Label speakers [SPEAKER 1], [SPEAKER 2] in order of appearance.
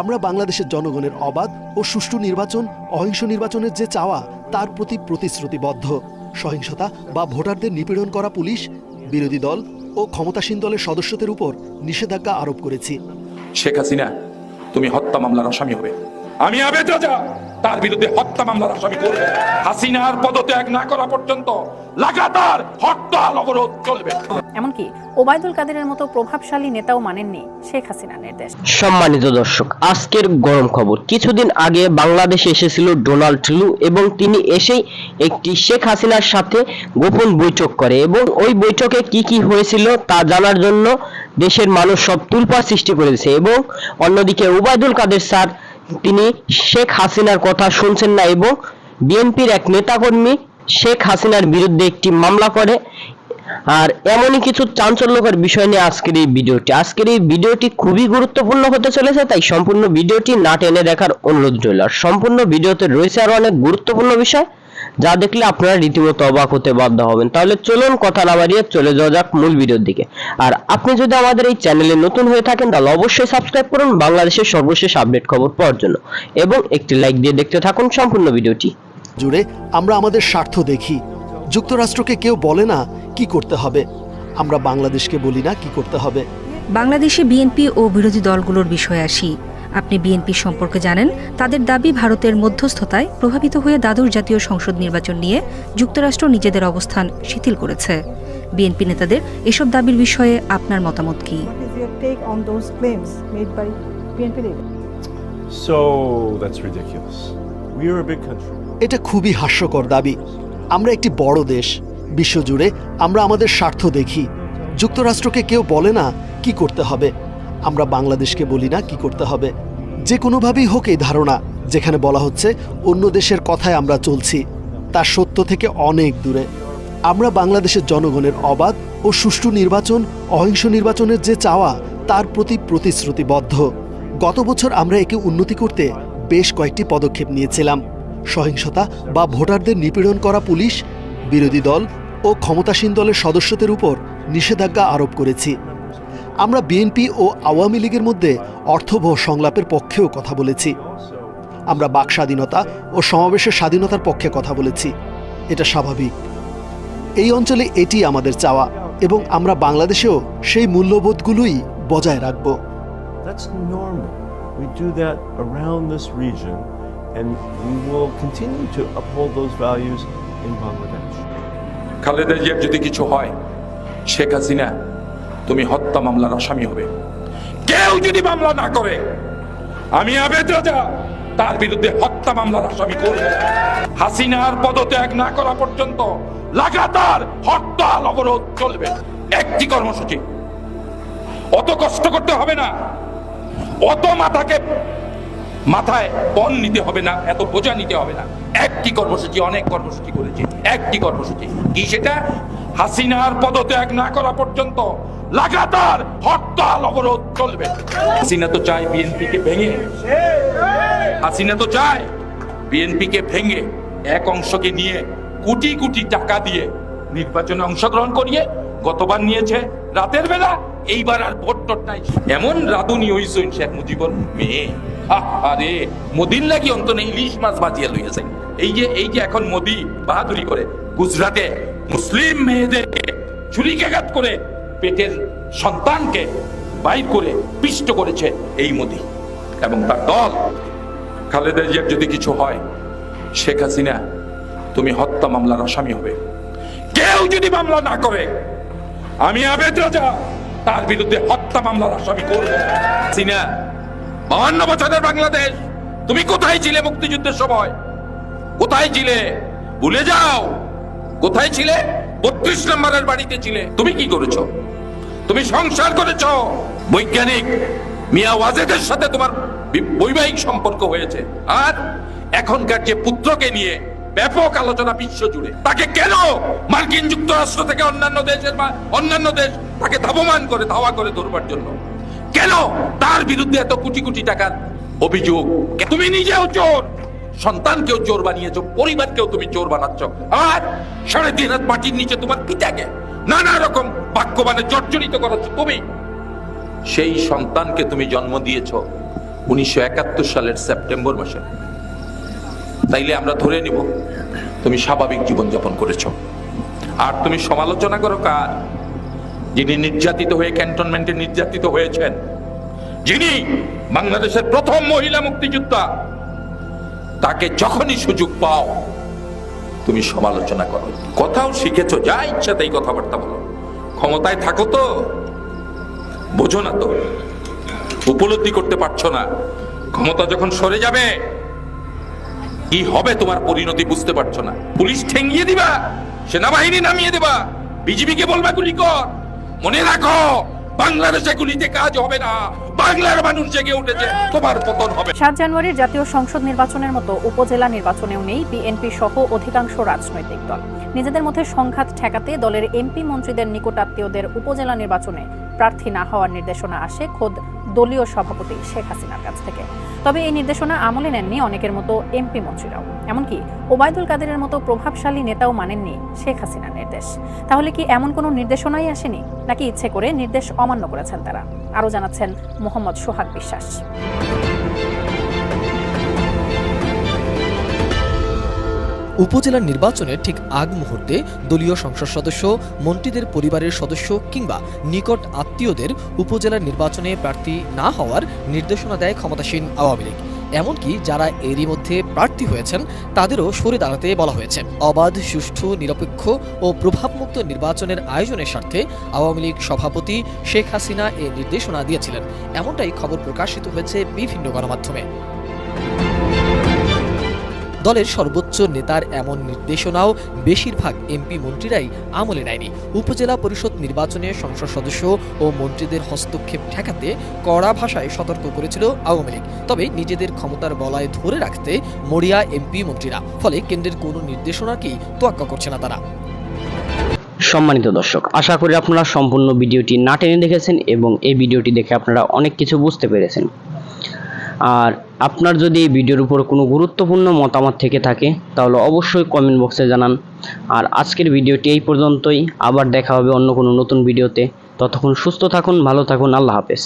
[SPEAKER 1] আমরা বাংলাদেশের জনগণের অবাধ ও সুষ্ঠু নির্বাচন, অহিংস নির্বাচনের যে চাওয়া, তার প্রতি প্রতিশ্রুতিবদ্ধ। সহিংসতা বা ভোটারদের নিপীড়ন করা পুলিশ, বিরোধী দল ও ক্ষমতাসীন দলের সদস্যদের উপর নিষেধাজ্ঞা আরোপ করেছি।
[SPEAKER 2] শেখ হাসিনা, তুমি হত্যা মামলার আসামি হবে। আমি আবেদ তার বিরুদ্ধে হত্যা মামলার আসামি করবে। হাসিনার পদত্যাগ না করা পর্যন্ত লাগাতার হরতাল অবরোধ চলবে।
[SPEAKER 3] এমনকি ওবায়দুল কাদেরের মতো প্রভাবশালী নেতাও মানেননি শেখ হাসিনার নির্দেশ।
[SPEAKER 4] সম্মানিত দর্শক আজকের গরম খবর। কিছুদিন আগে বাংলাদেশে এসেছিল ডোনাল্ড লু এবং তিনি এসেই একটি শেখ হাসিনার সাথে গোপন বৈঠক করে এবং ওই বৈঠকে কি কি হয়েছিল তা জানার জন্য দেশের মানুষ সব তুলপা সৃষ্টি করেছে এবং অন্যদিকে ওবায়দুল কাদের স্যার তিনি শেখ হাসিনার কথা শুনছেন না এবং বিএনপির এক নেতাকর্মী শেখ হাসিনার বিরুদ্ধে একটি মামলা করে। আর এমনই কিছু চাঞ্চল্যকর বিষয় নিয়ে আজকের এই ভিডিওটি। আজকের এই ভিডিওটি খুবই গুরুত্বপূর্ণ হতে চলেছে, তাই সম্পূর্ণ ভিডিওটি না টেনে দেখার অনুরোধ রইল। আর সম্পূর্ণ ভিডিওতে রয়েছে আরও অনেক গুরুত্বপূর্ণ বিষয়। যা দেখলে আপনারা রীতিমতো অবাক হতে বাধ্য হবেন। তাহলে চলুন কথা না বাড়িয়ে চলে যাওয়া যাক মূল ভিডিওর দিকে। আর আপনি যদি আমাদের এই চ্যানেলে নতুন হয়ে থাকেন তাহলে অবশ্যই সাবস্ক্রাইব করুন বাংলাদেশের সর্বশেষ আপডেট খবর পাওয়ার জন্য। এবং একটি লাইক দিয়ে দেখতে থাকুন সম্পূর্ণ ভিডিওটি।
[SPEAKER 1] জুড়ে আমরা আমাদের স্বার্থ দেখি। যুক্তরাষ্ট্রকে কেউ বলে না কি করতে হবে। আমরা বাংলাদেশকে বলি না কি করতে হবে।
[SPEAKER 5] বাংলাদেশে বিএনপি ও বিরোধী দলগুলোর বিষয়ে আসি। আপনি বিএনপি সম্পর্কে জানেন তাদের দাবি ভারতের মধ্যস্থতায় প্রভাবিত হয়ে দ্বাদশ জাতীয় সংসদ নির্বাচন নিয়ে যুক্তরাষ্ট্র নিজেদের অবস্থান শিথিল করেছে। বিএনপি নেতাদের এসব দাবির বিষয়ে আপনার মতামত কি.
[SPEAKER 1] এটা খুবই হাস্যকর দাবি। আমরা একটি বড় দেশ বিশ্বজুড়ে আমরা আমাদের স্বার্থ দেখি। যুক্তরাষ্ট্রকে কেউ বলে না কি করতে হবে। আমরা বাংলাদেশকে বলি না, কি করতে হবে? যে কোনোভাবেই হোক এই ধারণা, যেখানে বলা হচ্ছে অন্য দেশের কথায় আমরা চলছি, তা সত্য থেকে অনেক দূরে। আমরা বাংলাদেশের জনগণের অবাধ ও সুষ্ঠু নির্বাচন, অহিংস নির্বাচনের যে চাওয়া, তার প্রতি প্রতিশ্রুতিবদ্ধ। গত বছর আমরা একে উন্নতি করতে বেশ কয়েকটি পদক্ষেপ নিয়েছিলাম। সহিংসতা বা ভোটারদের নিপীড়ন করা পুলিশ, বিরোধী দল ও ক্ষমতাসীন দলের সদস্যদের উপর নিষেধাজ্ঞা আরোপ করেছি। আমরা বিএনপি ও আওয়ামী লীগের মধ্যে অর্থবহ সংলাপের পক্ষেও কথা বলেছি। আমরা বাক স্বাধীনতা ও সমাবেশের স্বাধীনতার পক্ষে কথা বলেছি। এটা স্বাভাবিক। এই অঞ্চলে এটি আমাদের চাওয়া এবং আমরা বাংলাদেশেও সেই মূল্যবোধগুলোই বজায় রাখব.
[SPEAKER 2] খালেদা জিয়ার যদি কিছু হয় শেখ হাসিনা তুমি হত্যা মামলার আসামি হবে। কেউ যদি মামলা না করে, আমি আবেদ তার বিরুদ্ধে হত্যা মামলার আসামি করবে। হাসিনার পদত্যাগ না করা পর্যন্ত লাগাতার হরতাল অবরোধ চলবে। একটি কর্মসূচি, অত কষ্ট করতে হবে না। অত মাথাকে মাথায় পণ নিতে হবে না, এত বোঝা নিতে হবে না। একটি কর্মসূচি, অনেক কর্মসূচি করেছে, একটি কর্মসূচি। কি সেটা? হাসিনার পদত্যাগ না করা পর্যন্ত লাগাতার হরতাল অবরোধ চলবে। হাসিনা তো চায় বিএনপিকে ভেঙে। হাসিনা তো চায় বিএনপিকে ভেঙে এক অংশকে নিয়ে কোটি কোটি টাকা দিয়ে নির্বাচনে অংশগ্রহণ করিয়ে গতবার নিয়েছে রাতের বেলা এইবার আর ভোট টোট নাই। এমন রাধুনি হইসইন শেখ মুজিবর মেয়ে। আরে মোদির লাগি অন্তনে ইলিশ মাছ বাজিয়ে লইয়াছে এই যে এই যে এখন মোদি বাহাদুরি করে, গুজরাটে মুসলিম মেয়েদেরকে ছুরিকাঘাত করে পেটের সন্তানকে বাইর করে পিষ্ট করেছে এই মোদি এবং তার দল। খালেদা জিয়ার যদি কিছু হয়, শেখ হাসিনা, তুমি হত্যা মামলার আসামি হবে। কেউ যদি মামলা না করে, আমি আবেদ রাজা। তার বিরুদ্ধে হত্যা মামলার আসামি করব। হাসিনা বাহান্ন বছরের বাংলাদেশ, তুমি কোথায় ছিলে মুক্তিযুদ্ধের সময়? কোথায় ছিলে? ভুলে যাও। কোথায় ছিলে? বত্রিশ নম্বরের বাড়িতে ছিলে। তুমি কি করেছ? তুমি সংসার করেছ? বৈজ্ঞানিক মিয়া ওয়াজেদের সাথে তোমার বৈবাহিক সম্পর্ক হয়েছে। আর এখনকার যে পুত্রকে নিয়ে ব্যাপক আলোচনা বিশ্ব জুড়ে। তাকে কেন মার্কিন যুক্তরাষ্ট্র থেকে অন্যান্য দেশের অন্যান্য দেশ তাকে ধাবমান করে, ধাওয়া করে ধরবার জন্য? কেন তার বিরুদ্ধে এত কোটি কোটি টাকার অভিযোগ? তুমি নিজেও চোর! সন্তানকেও চোর বানিয়েছ, পরিবারকেও তুমি চোর বানাচ্ছ। আর সাড়ে তিন হাত মাটির নিচে তোমার পিতাকে নানা রকম বাক্যবানে জর্জরিত করাচ্ছ তুমি। সেই সন্তানকে তুমি জন্ম দিয়েছ উনিশশো একাত্তর সালের সেপ্টেম্বর মাসে। তাইলে আমরা ধরে নিব, তুমি স্বাভাবিক জীবনযাপন করেছ। আর তুমি সমালোচনা করো কার? যিনি নির্যাতিত হয়ে ক্যান্টনমেন্টে নির্যাতিত হয়েছেন, যিনি বাংলাদেশের প্রথম মহিলা মুক্তিযোদ্ধা, তাকে যখনই সুযোগ পাও, তুমি সমালোচনা করো। কথাও শিখেছো, যা ইচ্ছা তাই কথাবার্তা বলো। ক্ষমতায় থাকো তো, বোঝো না তো, উপলব্ধি করতে পারছ না। ক্ষমতা যখন সরে যাবে কি হবে তোমার পরিণতি বুঝতে পারছ না? পুলিশ ঠেঙ্গিয়ে দিবা, সেনাবাহিনী নামিয়ে দেবা, বিজিবিকে বলবা গুলি কর। মনে রাখো, বাংলাদেশে গুলিতে কাজ হবে না
[SPEAKER 3] সাত জানুয়ারির জাতীয় সংসদ নির্বাচনের মতো উপজেলা নির্বাচনেও নেই বিএনপি সহ অধিকাংশ রাজনৈতিক দল। নিজেদের মধ্যে সংঘাত ঠেকাতে দলের এমপি মন্ত্রীদের নিকটাত্মীয়দের উপজেলা নির্বাচনে প্রার্থী না হওয়ার নির্দেশনা আসে খোদ দলীয় সভাপতি শেখ হাসিনার কাছ থেকে। তবে এই নির্দেশনা আমলে নেননি অনেকের মতো এমপি মন্ত্রীরাও। এমনকি ওবায়দুল কাদেরের মতো প্রভাবশালী নেতাও মানেননি শেখ হাসিনার নির্দেশ। তাহলে কি এমন কোনো নির্দেশনাই আসেনি? নাকি ইচ্ছে করে নির্দেশ অমান্য করেছেন তারা? আরও জানাচ্ছেন মোহাম্মদ সোহাগ বিশ্বাস।
[SPEAKER 6] উপজেলার নির্বাচনের ঠিক আগ মুহূর্তে দলীয় সংসদ সদস্য, মন্ত্রীদের পরিবারের সদস্য কিংবা নিকট আত্মীয়দের উপজেলার নির্বাচনে প্রার্থী না হওয়ার নির্দেশনা দেয় ক্ষমতাসীন আওয়ামী লীগ। এমনকি যারা এরই মধ্যে প্রার্থী হয়েছেন, তাদেরও সরে দাঁড়াতে বলা হয়েছে। অবাধ, সুষ্ঠু, নিরপেক্ষ ও প্রভাবমুক্ত নির্বাচনের আয়োজনের স্বার্থে আওয়ামী লীগ সভাপতি শেখ হাসিনা এ নির্দেশনা দিয়েছিলেন। এমনটাই খবর প্রকাশিত হয়েছে বিভিন্ন গণমাধ্যমে। দলের সর্বোচ্চ নেতার এমন নির্দেশনাও বেশিরভাগ এমপি মন্ত্রীরাই আমলে নেয়নি। উপজেলা পরিষদ নির্বাচনে সংসদ সদস্য ও মন্ত্রীদের হস্তক্ষেপ ঠেকাতে কড়া ভাষায় সতর্ক করেছিল আওয়ামী লীগ। তবে নিজেদের ক্ষমতার বলায় ধরে রাখতে মরিয়া এমপি মন্ত্রীরা, ফলে কেন্দ্রের কোনো নির্দেশনাকেই তোয়াক্কা করছে না তারা।
[SPEAKER 4] সম্মানিত দর্শক, আশা করি আপনারা সম্পূর্ণ ভিডিওটি না টেনে দেখেছেন এবং এই ভিডিওটি দেখে আপনারা অনেক কিছু বুঝতে পেরেছেন। আর আপনার যদি এই ভিডিওর উপর কোনো গুরুত্বপূর্ণ মতামত থেকে থাকে, তাহলে অবশ্যই কমেন্ট বক্সে জানান। আর আজকের ভিডিওটি এই পর্যন্তই। আবার দেখা হবে অন্য কোনো নতুন ভিডিওতে। ততক্ষণ সুস্থ থাকুন, ভালো থাকুন, আল্লাহ হাফেজ।